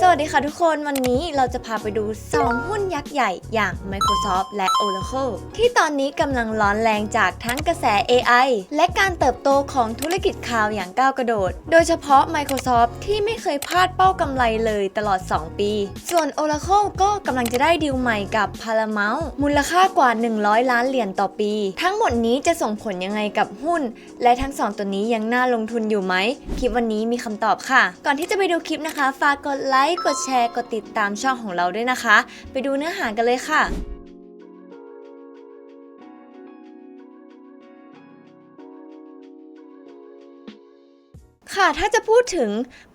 สวัสดีค่ะทุกคนวันนี้เราจะพาไปดู 2 หุ้นยักษ์ใหญ่อย่าง Microsoft และ Oracle ที่ตอนนี้กำลังร้อนแรงจากทั้งกระแส AI และการเติบโตของธุรกิจข่าวอย่างก้าวกระโดด โดยเฉพาะ Microsoft ที่ไม่เคยพลาดเป้ากำไรเลยตลอด 2 ปี ส่วน Oracle ก็กำลังจะได้ดีลใหม่กับ Paramount มูลค่ากว่า 100 ล้านเหรียญต่อปี ทั้งหมดนี้จะส่งผลยังไงกับหุ้น และทั้งสองตัวนี้ยังน่าลงทุนอยู่ไหมคลิปวันนี้มีคำตอบค่ะ ก่อนที่จะไปดูคลิปนะคะฝากกดไลค์กดแชร์ กดติดตามช่องของเราด้วยนะคะ ไปดูเนื้อหากันเลยค่ะ ค่ะถ้าจะพูดถึง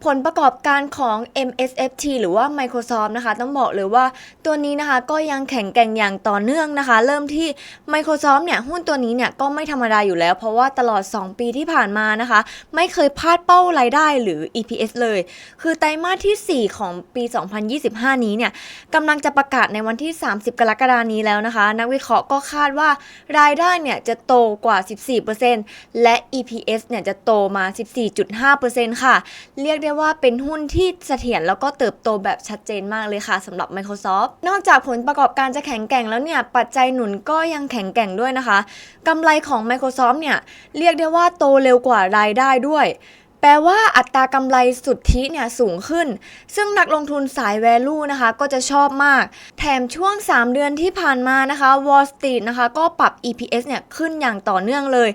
ผลประกอบการของ MSFT หรือว่า Microsoft นะคะ ต้องบอกเลยว่าตัวนี้นะคะก็ยังแข็งแกร่งอย่างต่อเนื่องนะคะ เริ่มที่ Microsoft เนี่ยหุ้นตัวนี้เนี่ยก็ไม่ธรรมดาอยู่แล้ว เพราะว่าตลอด 2 ปีที่ผ่านมานะคะ ไม่เคยพลาดเป้ารายได้หรือ EPS เลย คือไตรมาสที่ 4 ของปี 2025 นี้เนี่ยกำลังจะประกาศในวันที่ 30 กรกฎานี้แล้วนะคะ นักวิเคราะห์ก็คาดว่ารายได้เนี่ยจะโตกว่า 14%และ EPS เนี่ยจะโตมา 14.5ค่ะ เรียกได้ว่าเป็นหุ้นที่เสถียรแล้วก็เติบโตแบบชัดเจนมากเลยค่ะสำหรับ Microsoft นอกจากผลประกอบการจะแข็งแกร่งแล้วเนี่ย ปัจจัยหนุนก็ยังแข็งแกร่งด้วยนะคะกำไรของ Microsoft เนี่ยเรียกได้ว่าโตเร็วกว่ารายได้ด้วย แปลว่าอัตรากำไรสุทธิเนี่ยสูงขึ้น ซึ่งนักลงทุนสาย value นะคะก็จะชอบมาก แถมช่วง 3 เดือนที่ผ่านมานะคะ Wall Street นะคะก็ปรับ EPS เนี่ยขึ้นอย่างต่อเนื่องเลย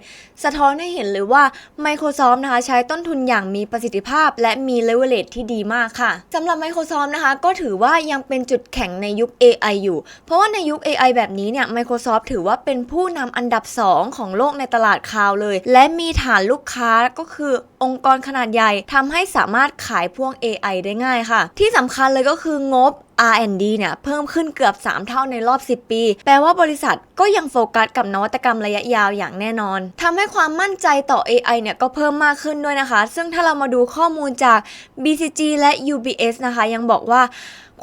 สะท้อนให้เห็นเลยว่า Microsoft นะคะใช้ต้นทุนอย่างมีประสิทธิภาพ และมี leverage ที่ดีมากค่ะสำหรับ Microsoft นะคะก็ถือว่ายังเป็นจุดแข็งในยุค AI อยู่ เพราะว่าในยุค AI แบบนี้เนี่ย Microsoft ถือว่าเป็นผู้นำอันดับ 2 ของโลกในตลาดคาวเลย และมีฐานลูกค้าก็คือองค์กรขนาดใหญ่ทำให้สามารถขายพวก AI ได้ง่ายค่ะ ที่สำคัญเลยก็คืองบ R&D เนี่ยเพิ่มขึ้นเกือบ 3 เท่าในรอบ 10 ปี แปลว่าบริษัทก็ยังโฟกัสกับนวัตกรรมระยะยาวอย่างแน่นอนทำให้ความมั่นใจต่อ AI เนี่ยก็เพิ่มมากขึ้นด้วยนะคะ ซึ่งถ้าเรามาดูข้อมูลจาก BCG และ UBS นะคะ ยังบอกว่า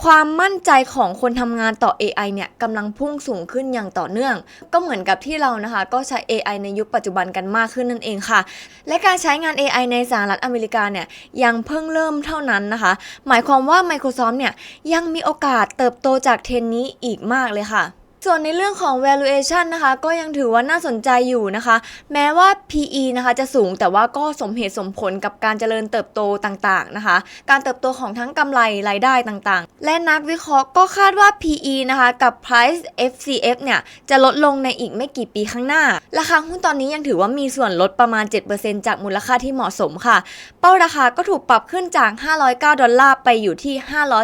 ความมั่นใจของคนทำงานต่อ AI เนี่ยกำลังพุ่งสูงขึ้นอย่างต่อเนื่อง ก็เหมือนกับที่เรานะคะ ก็ใช้ AI ในยุคปัจจุบันกันมากขึ้นนั่นเองค่ะ และการใช้งาน AI ในสหรัฐอเมริกาเนี่ยยังเพิ่งเริ่มเท่านั้นนะคะ หมายความว่า Microsoft เนี่ยยังมีโอกาสเติบโตจากเทรนนี้อีกมากเลยค่ะ ส่วนในเรื่องของ valuation นะคะ ก็ยังถือว่าน่าสนใจอยู่นะคะ แม้ว่า PE นะคะจะสูงแต่ว่าก็สมเหตุสมผลกับการเจริญเติบโตต่างๆนะคะ การเติบโตของทั้งกำไรรายได้ต่างๆ และนักวิเคราะห์ก็คาดว่า PE นะคะกับ price FCF เนี่ยจะลดลงในอีกไม่กี่ปีข้างหน้า ราคาหุ้นตอนนี้ยังถือว่ามีส่วนลดประมาณ 7%จากมูลค่าที่เหมาะสมค่ะ เป้าราคาก็ถูกปรับขึ้นจาก 509 ดอลลาร์ไปอยู่ที่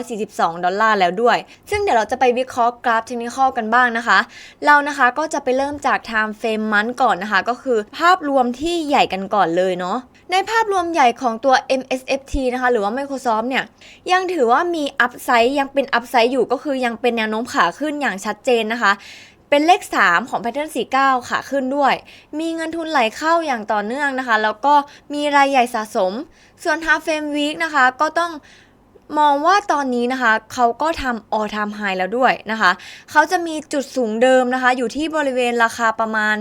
542 ดอลลาร์แล้วด้วย ซึ่งเดี๋ยวเราจะไปวิเคราะห์กราฟเทคนิคกันบ้างนะคะ เรานะคะก็จะไปเริ่มจาก time frame month ก่อนนะคะ ก็คือภาพรวมที่ใหญ่กันก่อนเลยเนาะในภาพรวมใหญ่ของตัว MSFT นะคะ หรือว่า Microsoft เนี่ย ยังถือว่ามี upside ยังเป็น upside อยู่ก็คือยังเป็นแนวโน้มขาขึ้นอย่างชัดเจนนะคะเป็นเลข 3 ของ Pattern 49ขาขึ้นด้วย มีเงินทุนไหลเข้าอย่างต่อเนื่องนะคะ แล้วก็มีรายใหญ่สะสม ส่วน Half Frame Week นะคะ ก็ต้อง มองว่าตอนนี้นะคะเขาก็ทำ all time high แล้วด้วยนะคะเขาจะมีจุดสูงเดิมนะคะ อยู่ที่บริเวณราคาประมาณ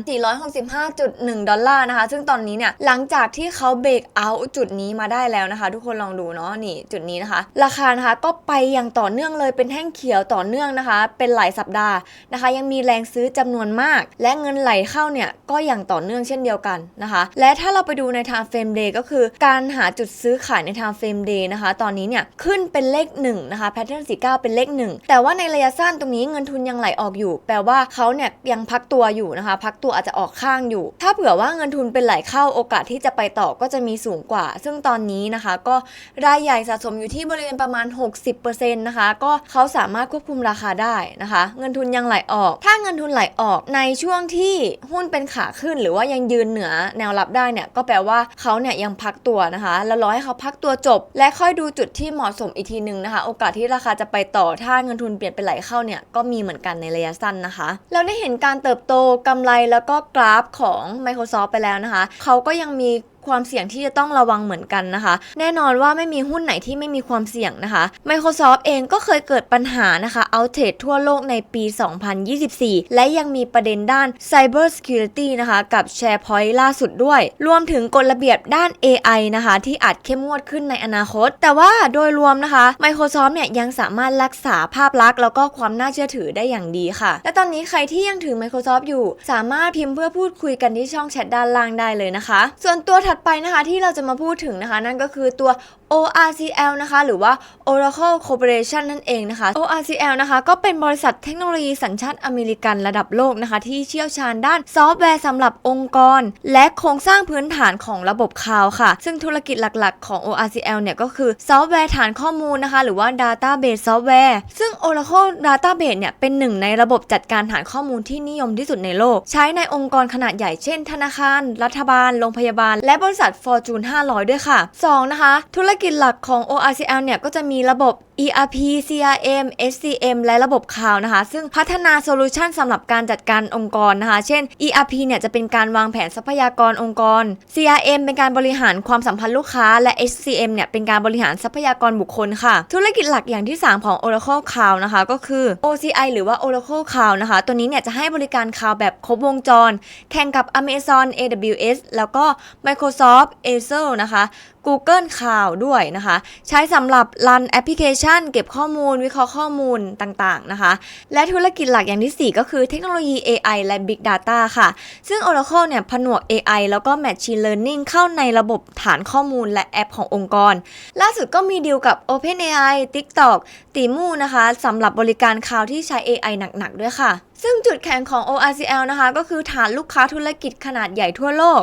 465.1 ดอลลาร์นะคะ ซึ่งตอนนี้เนี่ยหลังจากที่เขาเบรกเอาจุดนี้มาได้แล้วนะคะ ทุกคนลองดูเนาะนี่จุดนี้นะคะ ราคานะคะก็ไปอย่างต่อเนื่องเลยเป็นแท่งเขียวต่อเนื่องนะคะ เป็นหลายสัปดาห์นะคะ ยังมีแรงซื้อจำนวนมาก และเงินไหลเข้าเนี่ยก็อย่างต่อเนื่องเช่นเดียวกันนะคะ และถ้าเราไปดูใน time frame day ก็คือการหาจุดซื้อขายใน time frame day นะคะ ตอนนี้เนี่ยขึ้นเป็นเลข1นะคะ pattern 49 เป็นเลข 1 แต่ว่าในระยะสั้นตรงนี้เงินทุนยังไหลออกอยู่ แปลว่าเขาเนี่ยยังพักตัวอยู่นะคะ พักตัวอาจจะออกข้างอยู่ ถ้าเผื่อว่าเงินทุนเป็นไหลเข้าโอกาสที่จะไปต่อก็จะมีสูงกว่า ซึ่งตอนนี้นะคะ ก็รายใหญ่สะสมอยู่ที่บริเวณประมาณ 60%นะคะ ก็เขาสามารถควบคุมราคาได้นะคะ เงินทุนยังไหลออก ถ้าเงินทุนไหลออกในช่วงที่หุ้นเป็นขาขึ้น หรือว่ายังยืนเหนือแนวรับได้เนี่ยก็แปลว่าเขาเนี่ยยังพักตัวนะคะ แล้วรอให้เขาพักตัวจบ และค่อยดูจุดที่เหมาะสมอีกทีหนึ่งนะคะ โอกาสที่ราคาจะไปต่อถ้าเงินทุนเปลี่ยนไปไหลเข้าเนี่ยก็มีเหมือนกันในระยะสั้นนะคะ เราได้เห็นการเติบโตกำไรแล้วก็กราฟของ Microsoft ไปแล้วนะคะ เขาก็ยังมี ความเสี่ยงที่จะต้องระวังเหมือนกันนะคะ แน่นอนว่าไม่มีหุ้นไหนที่ไม่มีความเสี่ยงนะคะ Microsoft เองก็เคยเกิดปัญหานะคะ outage ทั่วโลกในปี 2024 และยังมีประเด็นด้าน Cyber Security นะคะกับ SharePoint ล่าสุดด้วย รวมถึงกฎระเบียบด้าน AI นะคะ ที่อาจเข้มงวดขึ้นในอนาคต แต่ว่าโดยรวมนะคะ Microsoft เนี่ยยังสามารถรักษาภาพลักษณ์แล้วก็ความน่าเชื่อถือได้อย่างดีค่ะ และตอนนี้ใครที่ยังถือ Microsoft อยู่ สามารถพิมพ์เพื่อพูดคุยกันที่ช่องแชทด้านล่างได้เลยนะคะ ส่วนตัวถัดไปนะคะที่เราจะมาพูดถึงนะคะ นั่นก็คือตัว ORCL นะคะหรือว่า Oracle Corporation นั่นเองนะคะ ORCL นะคะก็เป็นบริษัทเทคโนโลยีสัญชาติอเมริกันระดับโลกนะคะ ที่เชี่ยวชาญด้านซอฟต์แวร์สำหรับองค์กร และโครงสร้างพื้นฐานของระบบคลาวค่ะ ซึ่งธุรกิจหลักๆ ของ ORCL เนี่ยก็คือซอฟต์แวร์ฐานข้อมูลนะคะหรือว่า Database Software ซึ่ง Oracle Database เนี่ยเป็นหนึ่งในระบบจัดการฐานข้อมูลที่นิยมที่สุดในโลก ใช้ในองค์กรขนาดใหญ่เช่น ธนาคาร รัฐบาล โรงพยาบาล และบริษัท Fortune 500 ด้วยค่ะสองนะคะธุรกิจหลักของ ORCL เนี่ยก็จะมีระบบ ERP CRM SCM และระบบคลาวนะคะ ซึ่งพัฒนาโซลูชันสำหรับการจัดการองค์กรนะคะ เช่น ERP เนี่ยจะเป็นการวางแผนทรัพยากรองค์กร CRM เป็นการบริหารความสัมพันธ์ลูกค้า และ SCM เนี่ยเป็นการบริหารทรัพยากรบุคคลค่ะ ธุรกิจหลักอย่างที่ 3 ของ Oracle Cloud นะคะ ก็คือ OCI หรือว่า Oracle Cloud นะคะ ตัวนี้เนี่ยจะให้บริการคลาวแบบครบวงจร แข่งกับ Amazon AWS แล้วก็ Microsoft Azure นะคะ Google Cloud ด้วยนะคะ ใช้สำหรับรันแอปพลิเคชันเก็บข้อมูล วิเคราะห์ข้อมูลต่างๆนะคะ และธุรกิจหลักอย่างที่ 4 ก็คือเทคโนโลยี AI และ Big Data ค่ะ ซึ่ง Oracle เนี่ยผนวก AI แล้วก็ Machine Learning เข้าในระบบฐานข้อมูลและแอปขององค์กร ล่าสุดก็มีดีลกับ OpenAI TikTok ติมูนะคะสำหรับบริการคลาวที่ใช้ AI หนักๆด้วยค่ะ ซึ่งจุดแข็งของ ORCL นะคะ ก็คือฐานลูกค้าธุรกิจขนาดใหญ่ทั่วโลก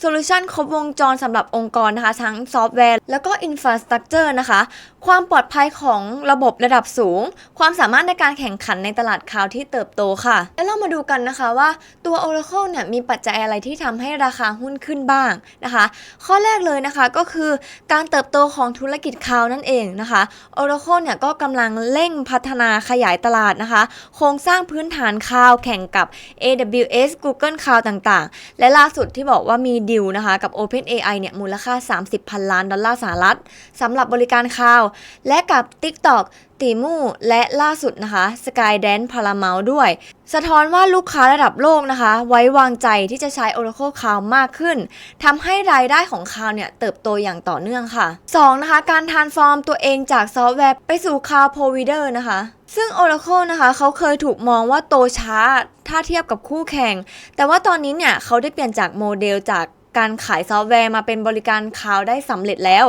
โซลูชันครบวงจรสำหรับองค์กรนะคะ ทั้งซอฟต์แวร์ แล้วก็อินฟราสตรักเจอร์นะคะ ความปลอดภัยของระบบระดับสูง ความสามารถในการแข่งขันในตลาดคลาวที่เติบโตค่ะ แล้วเรามาดูกันนะคะว่าตัว Oracle เนี่ยมีปัจจัยอะไรที่ทำให้ราคาหุ้นขึ้นบ้างนะคะ ข้อแรกเลยนะคะก็คือการเติบโตของธุรกิจคลาวนั่นเองนะคะ Oracle เนี่ยก็กำลังเร่งพัฒนาขยายตลาดนะคะ โครงสร้างพื้นฐานข่าวแข่งกับ AWS Google Cloud ต่างๆ และล่าสุดที่บอกว่ามีดิวนะคะกับ OpenAI เนี่ยมูลค่า 30 พันล้านดอลลาร์สหรัฐสำหรับบริการข่าว และกับ TikTok ตีมูและล่าสุดนะคะ Skydance Paramount ด้วย สะท้อนว่าลูกค้าระดับโลกนะคะ ไว้วางใจที่จะใช้ Oracle Cloud มากขึ้นทำให้รายได้ของ Cloud เนี่ยเติบโตอย่างต่อเนื่องค่ะ 2. นะคะ การทานฟอร์มตัวเองจากซอฟต์แวร์ไปสู่ Cloud Provider นะคะ ซึ่ง Oracle นะคะเขาเคยถูกมองว่าโตช้าถ้าเทียบกับคู่แข่ง แต่ว่าตอนนี้เนี่ยเขาได้เปลี่ยนจากโมเดลจาก การขายซอฟต์แวร์มาเป็นบริการคลาวได้สำเร็จแล้ว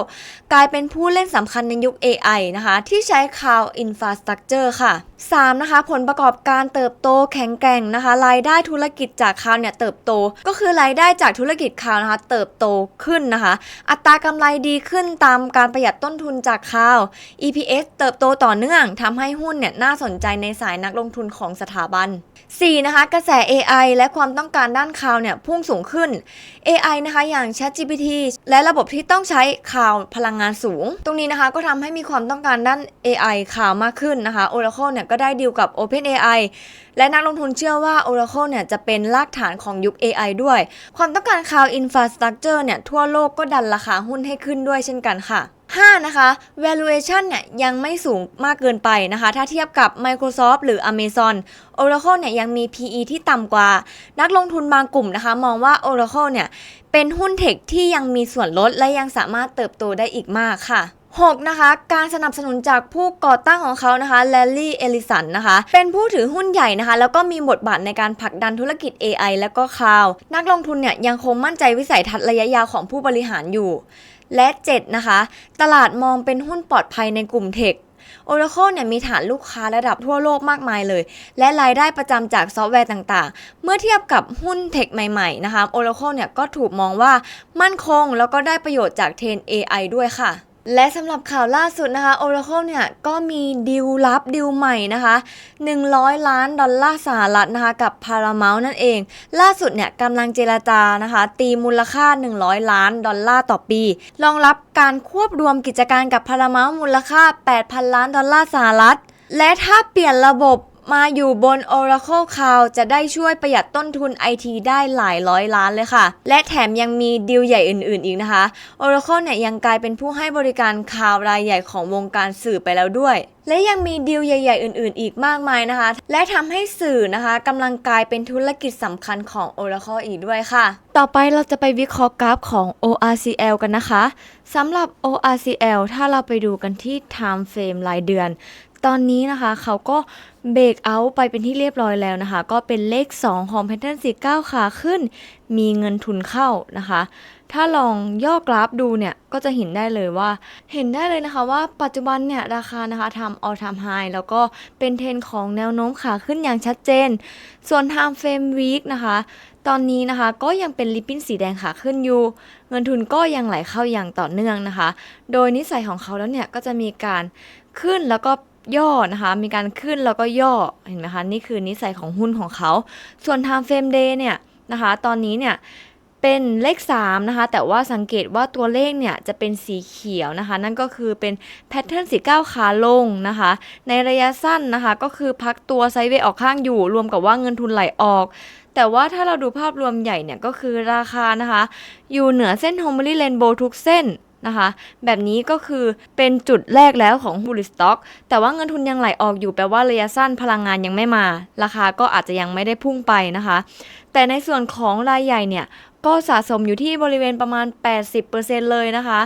กลายเป็นผู้เล่นสำคัญในยุค AI นะคะ ที่ใช้คลาวอินฟาสตรักเจอร์ค่ะ 3. นะคะผลประกอบการเติบโตแข็งแกร่งนะคะรายได้ธุรกิจจากคลาวเนี่ยเติบโต ก็คือรายได้จากธุรกิจคลาวนะคะเติบโตขึ้นนะคะ อัตรากำไรดีขึ้นตามการประหยัดต้นทุนจากคลาว EPS เติบโตต่อเนื่องทำให้หุ้นเนี่ยน่าสนใจในสายนักลงทุนของสถาบัน 4. นะคะกระแส AI และความต้องการด้านคลาวเนี่ยพุ่งสูงขึ้น AI นะคะอย่าง ChatGPT และระบบที่ต้องใช้คลาวพลังงานสูง ตรงนี้นะคะก็ทำให้มีความต้องการด้าน AI คลาวมากขึ้นนะคะ Oracle เนี่ยก็ได้ดีลกับ OpenAI และนักลงทุนเชื่อว่า Oracle เนี่ยจะเป็นรากฐานของยุค AI ด้วย ความต้องการ Cloud Infrastructure เนี่ยทั่วโลกก็ดันราคาหุ้นให้ขึ้นด้วยเช่นกันค่ะ 5. นะคะ valuation เนี่ยยังไม่สูงมากเกินไปนะคะ ถ้าเทียบกับ Microsoft หรือ Amazon Oracle เนี่ยยังมี PE ที่ต่ำกว่า นักลงทุนบางกลุ่มนะคะ มองว่า Oracle เนี่ยเป็นหุ้นเทคที่ยังมีส่วนลดและยังสามารถเติบโตได้อีกมากค่ะ 6. นะคะการสนับสนุนจากผู้ก่อตั้งของเขานะคะแลลี่เอลิสันนะคะเป็นผู้ถือหุ้นใหญ่นะคะ แล้วก็มีบทบาทในการผลักดันธุรกิจ AI และก็คลาวนักลงทุนเนี่ยยังคงมั่นใจวิสัยทัศน์ระยะยาวของผู้บริหารอยู่ และ 7 นะคะ ตลาดมองเป็นหุ้นปลอดภัยในกลุ่มเทค Oracle เนี่ยมีฐานลูกค้าระดับทั่วโลกมากมายเลย และรายได้ประจำจากซอฟต์แวร์ต่างๆ เมื่อเทียบกับหุ้นเทคใหม่ๆนะคะ Oracle เนี่ยก็ถูกมองว่ามั่นคงแล้วก็ได้ประโยชน์จากเทรน AI ด้วยค่ะ และสำหรับข่าวล่าสุดนะคะ Oracle เนี่ยก็มีดิวลับดิวใหม่นะคะ 100 ล้านดอลลาร์สหรัฐนะคะ กับ Paramount นั่นเอง ล่าสุดเนี่ยกำลังเจราจานะคะ ตีมูลค่า 100 ล้านดอลลาร์ต่อปี รองรับการควบรวมกิจการกับ Paramount มูลค่า 8,000 ล้านดอลลาร์สหรัฐและถ้าเปลี่ยนระบบ มาอยู่บน Oracle Cloud จะได้ช่วยประหยัดต้นทุน IT ได้หลายร้อยล้านเลยค่ะ และแถมยังมีดีลใหญ่อื่นๆ อีกนะคะ Oracle เนี่ยยังกลายเป็นผู้ให้บริการคลาวรายใหญ่ของวงการสื่อไปแล้วด้วยและยังมีดีลใหญ่ ๆ อื่น ๆ อีกมากมายนะคะ และทำให้สื่อนะคะกำลังกลายเป็นธุรกิจสำคัญของ Oracle อีกด้วยค่ะ ต่อไปเราจะไปวิเคราะห์กราฟของ ORCL กันนะคะสำหรับ ORCL ถ้าเราไปดูกันที่ time frame รายเดือน ตอนนี้นะคะเขาก็เบรกเอาไปเป็นที่เรียบร้อยแล้วนะคะ ก็เป็นเลข 2 ของ Pattern 49ขาขึ้น มีเงินทุนเข้านะคะ ถ้าลองย่อกราฟดูเนี่ย ก็จะเห็นได้เลยว่า เห็นได้เลยนะคะว่าปัจจุบันเนี่ย ราคานะคะทำ all time high แล้วก็เป็นเทรนของแนวโน้มขาขึ้นอย่างชัดเจน ส่วน time frame week นะคะ ตอนนี้นะคะก็ยังเป็นลิปปิ้นสีแดงขาขึ้นอยู่ เงินทุนก็ยังไหลเข้าอย่างต่อเนื่องนะคะ โดยนิสัยของเขาแล้วเนี่ยก็จะมีการขึ้นแล้วก็ ย่อนะคะ มีการขึ้นแล้วก็ย่อเห็นไหมคะนี่คือนิสัยของหุ้นของเขา ส่วน time frame day เนี่ยนะคะ ตอนนี้เนี่ยเป็นเลข3นะคะ แต่ว่าสังเกตว่าตัวเลขเนี่ยจะเป็นสีเขียวนะคะ นั่นก็คือเป็นแพทเทิร์นสีก้าวขาลงนะคะ ในระยะสั้นนะคะก็คือพักตัวไซด์เวย์ออกข้างอยู่ รวมกับว่าเงินทุนไหลออก แต่ว่าถ้าเราดูภาพรวมใหญ่เนี่ยก็คือราคานะคะ อยู่เหนือเส้น h o m e r y Rainbow ทุกเส้น นะคะ แบบนี้ก็คือเป็นจุดแรกแล้วของ Bullish Stock แต่ว่าเงินทุนยังไหลออกอยู่แปลว่าระยะสั้นพลังงานยังไม่มา ราคาก็อาจจะยังไม่ได้พุ่งไปนะคะ แต่ในส่วนของรายใหญ่เนี่ย ก็สะสมอยู่ที่บริเวณประมาณ 80%เลยนะคะ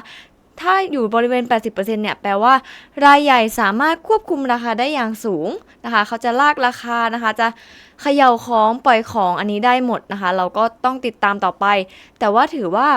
ถ้าอยู่บริเวณ 80%เนี่ย แปลว่า รายใหญ่สามารถควบคุมราคาได้อย่างสูงนะคะ เขาจะลากราคานะคะ จะ เขย่าของปล่อยของอันนี้ได้หมดนะคะ เราก็ต้องติดตามต่อไป แต่ว่าถือว่า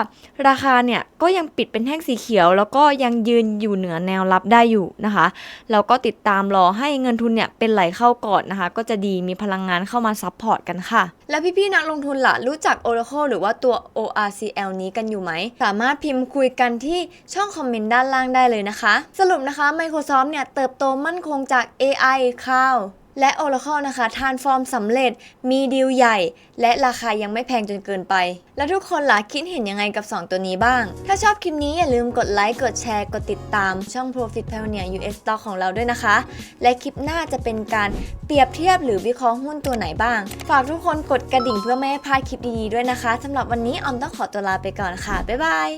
ราคาเนี่ยก็ยังปิดเป็นแท่งสีเขียว แล้วก็ยังยืนอยู่เหนือแนวรับได้อยู่นะคะเราก็ติดตามรอให้เงินทุนเนี่ยเป็นไหลเข้าก่อนนะคะ ก็จะดีมีพลังงานเข้ามาซัพพอร์ตกันค่ะ แล้วพี่ๆนักลงทุนล่ะรู้จัก Oracle หรือว่าตัว ORCL นี้กันอยู่ไหม สามารถพิมพ์คุยกันที่ช่องคอมเมนต์ด้านล่างได้เลยนะคะ สรุปนะคะ Microsoft เนี่ยเติบโตมั่นคงจาก AI Cloud และ Oracle นะคะทานฟอร์มสำเร็จ มีดีลใหญ่ และราคายังไม่แพงจนเกินไป แล้วทุกคนล่ะคิดเห็นยังไงกับ 2 ตัวนี้บ้าง ถ้าชอบคลิปนี้อย่าลืมกดไลค์ กดแชร์ กดติดตามช่อง Profit Pioneer US Stock ของเราด้วยนะคะ และคลิปหน้าจะเป็นการเปรียบเทียบหรือวิเคราะห์หุ้นตัวไหนบ้าง ฝากทุกคนกดกระดิ่งเพื่อไม่ให้พลาดคลิปดีๆด้วยนะคะสำหรับวันนี้ออมต้องขอตัวลาไปก่อนค่ะบ๊ายบาย